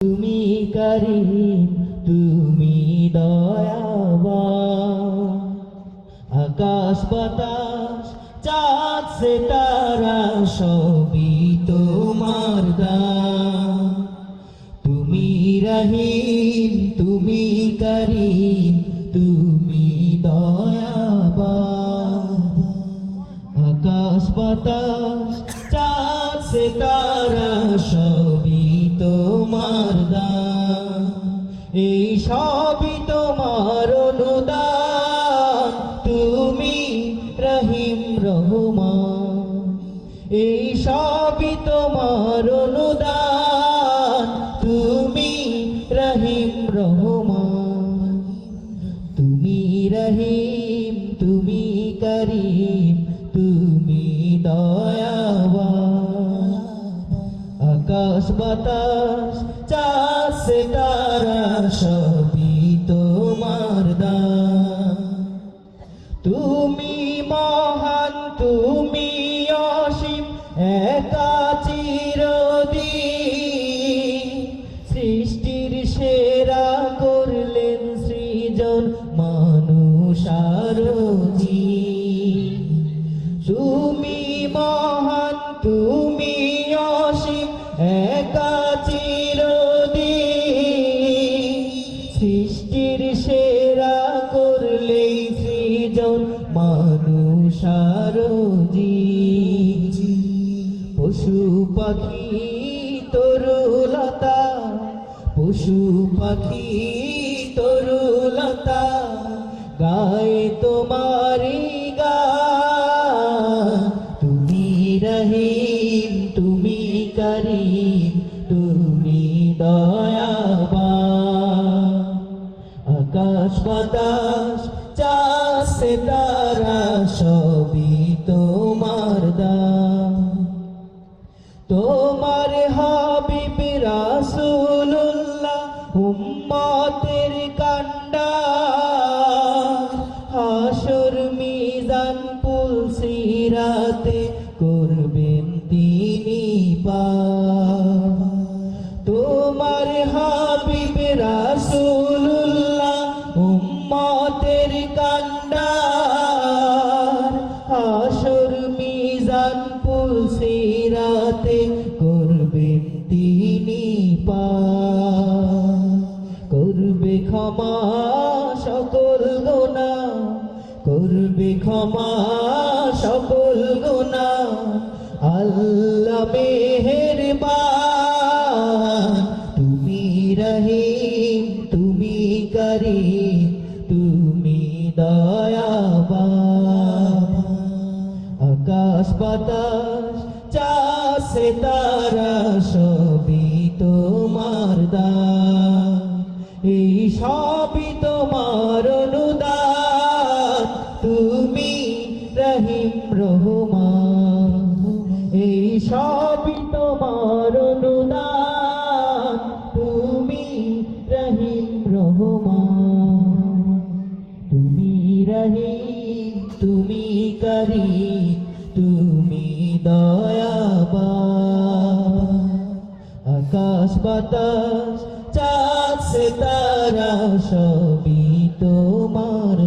তুমি করিম, তুমি দয়াবান। আকাশ বাতাস, চাঁদ সে তারা সবই তোমার তুমি রহিম, তুমি করিম, তুমি দয়াবান। আকাশ বাতাস, চাঁদ সে তারা এই সবই তোমার অনুদান। তুমি রহিম রহমান। এই সবই তোমার অনুদান। তুমি রহিম রহমান। তুমি রহিম, তুমি করিম। আকাশ বাতাস, চাষ তারা সবই তোমার দান। তুমি মহান, তুমি অসীম, একা চিরদিন। সৃষ্টির সেরা করলেন সৃজন, মানুষ আরজি একা চিরদিন সৃষ্টির সেরা করলেই সৃজন মানুষ পশু পাখি তরুলতা, পশু পাখি তরুলতা, গায়ে তোমারি তুমি রহিম তুমি আকাশ বাতাস চাষ তারা সবই তোমার দা তোমার হাবিব পুল সিরাতে করবেন তিনি পার করবে ক্ষমা সকল গোনা করবে ক্ষমা সকল গোনা আল্লাহ মেহেরবান। তুমি রহিম, তুমি করিম। আকাশ বাতাস চাষ তারা সবই তোমার দান। এই সবই তোমার অনুদান। তুমি রহিম রহমান। এই সবই তোমার অনুদান। তুমি রহিম রহমান। তুমি রহিম, তুমি করিম। তুমি দয়াবা আকাশ বাতাস চাঁদ সে তারা সবই তোমার